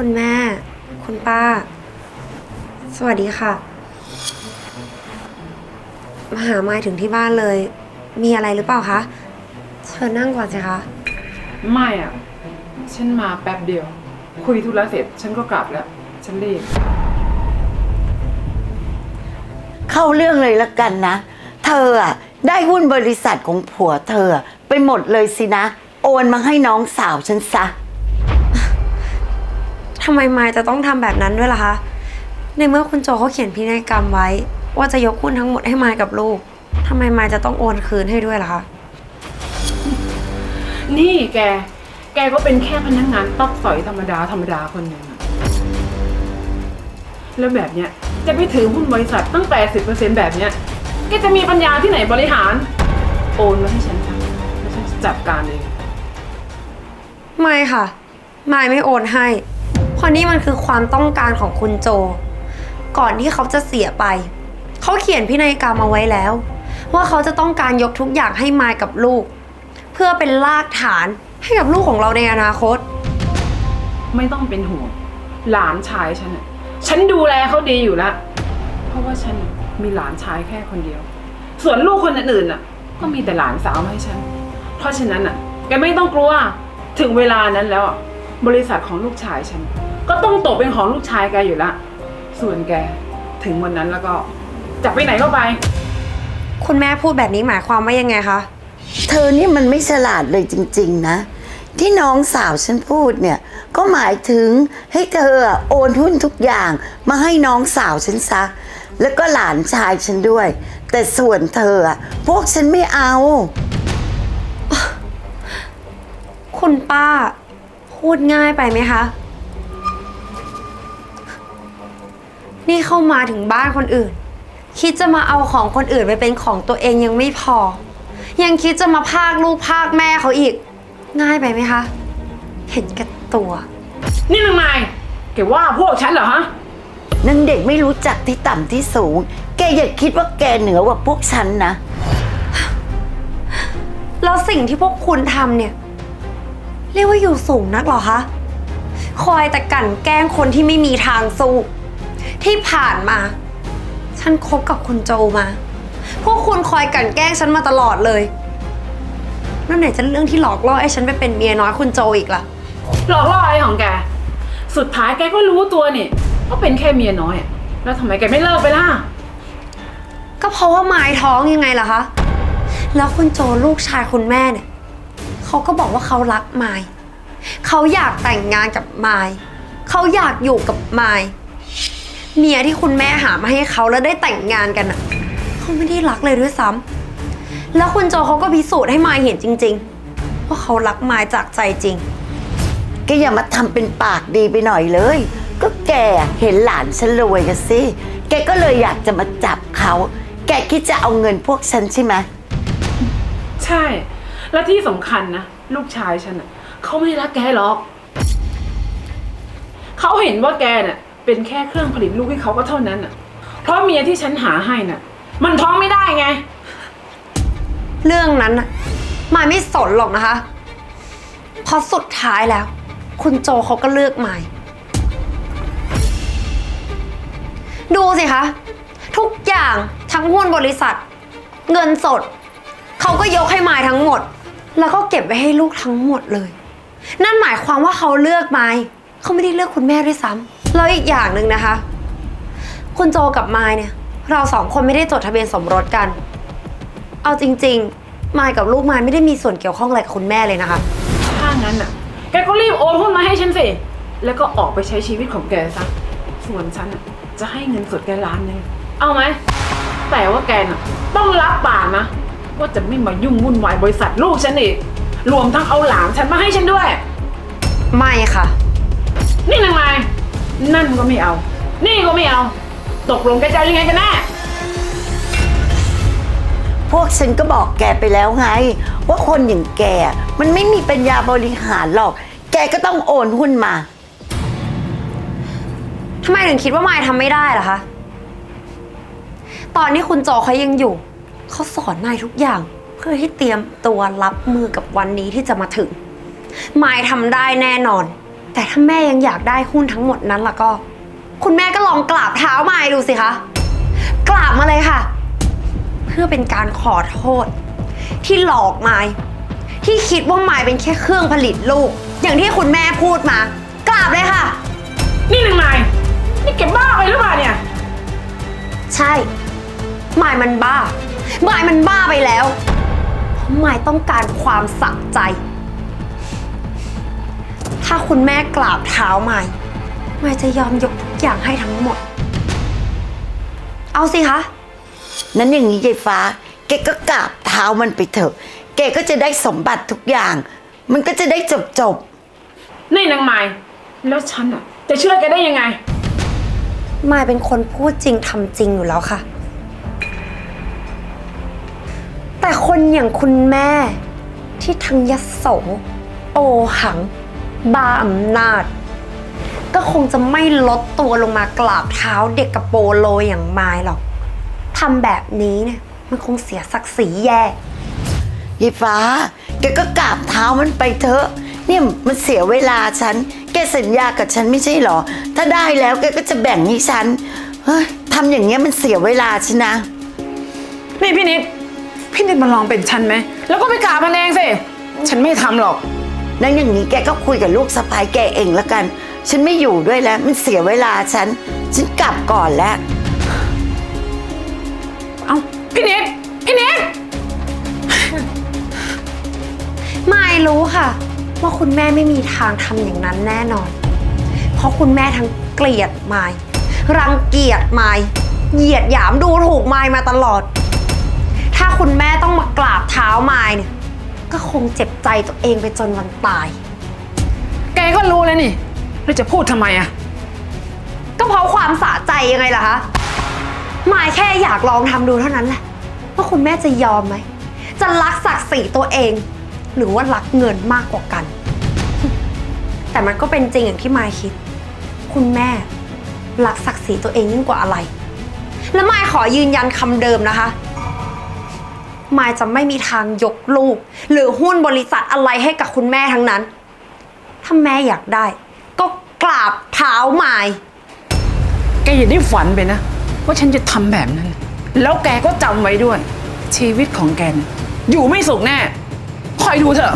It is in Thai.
คุณแม่ คุณป้า สวัสดีค่ะ มาหาไม้ถึงที่บ้านเลย มีอะไรหรือเปล่าคะเชิญนั่งก่อนสิคะไม่อะ ฉันมาแป๊บเดียว คุยธุระเสร็จ ฉันก็กลับแล้ว ฉันรีบ เข้าเรื่องเลยละกันนะ เธออะได้หุ้นบริษัทของผัวเธออะไปหมดเลยสินะ โอนมาให้น้องสาวฉันซะ ทำไมไม้จะต้องทำแบบนั้นด้วยล่ะคะ ในเมื่อคุณโจเขาเขียนพินัยกรรมไว้ ว่าจะยกหุ้นทั้งหมดให้ไม้กับลูกทำไมไม้จะต้องโอนคืนให้ด้วยล่ะคะ นี่แก แกก็เป็นแค่พนักงานต๊อกสอยธรรมดาธรรมดาคนหนึ่งอะแล้วแบบเนี้ยจะไปถือหุ้นบริษัทตั้งแต่สิบเปอร์เซ็นแบบเนี้ย แกจะมีปัญญาที่ไหนบริหาร โอนมาให้ฉันค่ะแล้วฉันจะจัดการเอง ไม่ค่ะ ไม้ไม่โอนให้เพ ราะนี่มันคือความต้องการของคุณโจ ก่อนที่เขาจะเสียไป เขาเขียนพินัยกรรมเอาไว้แล้ว ว่าเขาจะต้องการยกทุกอย่างให้ไม้กับลูก เพื่อเป็นรากฐานให้กับลูกของเราในอนาคต ไม่ต้องเป็นห่วง หลานชายฉันน่ะฉันดูแลเขาดีอยู่แล้ว เพราะว่าฉันมีหลานชายแค่คนเดียว ส่วนลูกคนอื่นๆน่ะ ก็มีแต่หลานสาวมาให้ฉัน เพราะฉะนั้นน่ะ แกไม่ต้องกลัว ถึงเวลานั้นแล้วอะบริษัทของลูกชายฉัน ก็ต้องตกเป็นของลูกชายแกอยู่ละ ส่วนแกถึงวันนั้นแล้วก็จะไปไหนก็ไป คุณแม่พูดแบบนี้หมายความว่ายังไงคะ เธอนี่มันไม่ฉลาดเลยจริง ๆ นะ ที่น้องสาวฉันพูดเนี่ย ก็หมายถึงให้เธออะโอนหุ้นทุกอย่างมาให้น้องสาวฉันซะ แล้วก็หลานชายฉันด้วย แต่ส่วนเธออะพวกฉันไม่เอา คุณป้า พูดง่ายไปไหมคะ นี่เข้ามาถึงบ้านคนอื่น คิดจะมาเอาของคนอื่นไปเป็นของตัวเองยังไม่พอ ยังคิดจะมาพากลูกพากแม่เขาอีก ง่ายไปไหมคะ เห็นแกับตัว นี่นางนายแกว่าพวกฉันเหรอฮะ นางเด็กไม่รู้จักที่ต่ำที่สูง แกอย่าคิดว่าแกเหนือกว่าพวกฉันนะ แล้วสิ่งที่พวกคุณทำเนี่ย เรียกว่าอยู่สูงนักเหรอคะ คอยแต่กลั่นแกล้งคนที่ไม่มีทางสู้ ที่ผ่านมา ฉันคบกับคุณโจมา พวกคุณคอยกลั่นแกล้งฉันมาตลอดเลยแล้วไหนจะเรื่องที่หลอกล่อให้ฉันไปเป็นเมียน้อยคุณโจอีกล่ะ หลอกล่ออะไรของแก สุดท้ายแกก็รู้ตัวนี่ว่าเป็นแค่เมียน้อยอะแล้วทำไมแกไม่เลิกไปล่ะ ก็เพราะว่าไม้ท้องยังไงล่ะคะ แล้วคุณโจลูกชายคุณแม่เนี่ยเขาก็บอกว่าเขารักไม้เขาอยากแต่งงานกับไม้เขาอยากอยู่กับไม้ เมียที่คุณแม่หามาให้เขาแล้วได้แต่งงานกันอะเขาไม่ได้รักเลยด้วยซ้ำแล้วคุณโจเขาก็พิสูจน์ให้ไม้เห็นจริง ๆ ว่าเขารักไม้จากใจจริง แกอย่ามาทำเป็นปากดีไปหน่อยเลย ก็แกเห็นหลานฉันรวยกันสิ แกก็เลยอยากจะมาจับเขา แกคิดจะเอาเงินพวกฉันใช่ไหม ใช่ และที่สำคัญนะ ลูกชายฉันอะเขาไม่ได้รักแกหรอก เขาเห็นว่าแกน่ะ เป็นแค่เครื่องผลิตลูกให้เขาก็เท่านั้นอะ เพราะเมียที่ฉันหาให้น่ะ มันท้องไม่ได้ไง เรื่องนั้นน่ะมายไม่สนหรอกนะคะ เพราะสุดท้ายแล้ว คุณโจเขาก็เลือกมาย ดูสิคะ ทุกอย่างทั้งหุ้นบริษัท เงินสด เขาก็ยกให้มายทั้งหมด แล้วก็เก็บไว้ให้ลูกทั้งหมดเลย นั่นหมายความว่าเขาเลือกมายเขาไม่ได้เลือกคุณแม่ด้วยซ้ำ แล้วอีกอย่างหนึ่งนะคะ คุณโจกับมายเนี่ย เราสองคนไม่ได้จดทะเบียนสมรสกัน เอาจริงๆมายกับลูกมายไม่ได้มีส่วนเกี่ยวข้องอะไรกับคุณแม่เลยนะคะ ถ้างั้นน่ะ แกก็รีบโอนหุ้นมาให้ฉันสิ แล้วก็ออกไปใช้ชีวิตของแกซะ ส่วนฉันน่ะจะให้เงินสดแกล้านหนึงเอาไหม แต่ว่าแกน่ะต้องรับปากนะ ว่าจะไม่มายุ่งวุ่นวายบริษัทลูกฉันอีก รวมทั้งเอาหลานฉันมาให้ฉันด้วย ไม่ค่ะ นี่นางไม้ นั่นก็ไม่เอา นี่ก็ไม่เอา ตกลงแกจะเอายังไงกันแน่ พวกฉันก็บอกแกไปแล้วไง ว่าคนอย่างแกมันไม่มีปัญญาบริหารหรอก แกก็ต้องโอนหุ้นมา ทำไมถึงคิดว่ามายทำไม่ได้ล่ะคะ ตอนนี้คุณโจเขายังอยู่ เขาสอนมายทุกอย่าง เพื่อให้เตรียมตัวรับมือกับวันนี้ที่จะมาถึง มายทำได้แน่นอน แต่ถ้าแม่ยังอยากได้หุ้นทั้งหมดนั้นล่ะก็ คุณแม่ก็ลองกราบเท้ามายดูสิคะ กราบมาเลยค่ะ เพื่อเป็นการขอโทษ ที่หลอกมายที่คิดว่ามายเป็นแค่เครื่องผลิตลูก อย่างที่คุณแม่พูดมา กราบเลยค่ะ นี่นางนายนี่แกบ้าไปหรือเปล่าเนี่ย ใช่มายมันบ้ามายมันบ้าไปแล้วเพราะมายต้องการความสะใจถ้าคุณแม่กราบเท้ามายมายจะยอมยกทุกอย่างให้ทั้งหมด เอาสิคะ นั้นอย่างนี้ยายฟ้า แกก็กราบเท้ามันไปเถอะ แกก็จะได้สมบัติทุกอย่าง มันก็จะได้จบจบนี่นางไม้แล้วฉันอะ จะเชื่อแกได้ยังไง มายเป็นคนพูดจริงทำจริงอยู่แล้วค่ะ แต่คนอย่างคุณแม่ที่ทั้งยโส โอหัง บาอำนาจ ก็คงจะไม่ลดตัวลงมากราบเท้าเด็กกระโปโลอย่างมายหรอกทำแบบนี้เนี่ยมันคงเสียศักดิ์ศรีแย่ๆยายฟ้า แกก็กราบเท้ามันไปเถอะ เนี่ยมันเสียเวลาฉัน แกสัญญากับฉันไม่ใช่เหรอ ถ้าได้แล้วแกก็จะแบ่งให้ฉัน เฮ้ยทำอย่างเงี้ยมันเสียเวลาฉันนะ นี่พี่นิด พี่นิดมาลองเป็นฉันไหม แล้วก็ไปกราบมันเองสิ ฉันไม่ทำหรอก นั้นอย่างนี้แกก็คุยกับลูกสะพ้ายแกเองละกัน ฉันไม่อยู่ด้วยแล้ว มันเสียเวลาฉัน ฉันกลับก่อนแล้ว เอ้าพี่นิดพี่นิดมายรู้ค่ะ ว่าคุณแม่ไม่มีทางทำอย่างนั้นแน่นอน เพราะคุณแม่ทั้งเกลียดมายรังเกียจมายเหยียดหยามดูถูกมายมาตลอด ถ้าคุณแม่ต้องมากราบเท้ามายเนี่ย ก็คงเจ็บใจตัวเองไปจนวันตาย แกก็รู้แล้วนี่แล้วจะพูดทำไมอะก็เพราะความสะใจยังไงล่ะคะมายแค่อยากลองทำดูเท่านั้นแหละว่าคุณแม่จะยอมไหม จะรักศักดิ์ศรีตัวเอง หรือว่ารักเงินมากกว่ากัน แต่มันก็เป็นจริงอย่างที่มายคิด คุณแม่รักศักดิ์ศรีตัวเองยิ่งกว่าอะไร และมายขอยืนยันคำเดิมนะคะ มายจะไม่มีทางยกลูก หรือหุ้นบริษัทอะไรให้กับคุณแม่ทั้งนั้น ถ้าแม่อยากได้ ก็กราบเท้ามาย แกอย่าได้ฝันไปนะ ว่าฉันจะทำแบบนั้น แล้วแกก็จำไว้ด้วย ชีวิตของแกนะอยู่ไม่สุขแน่ คอยดูเถอะ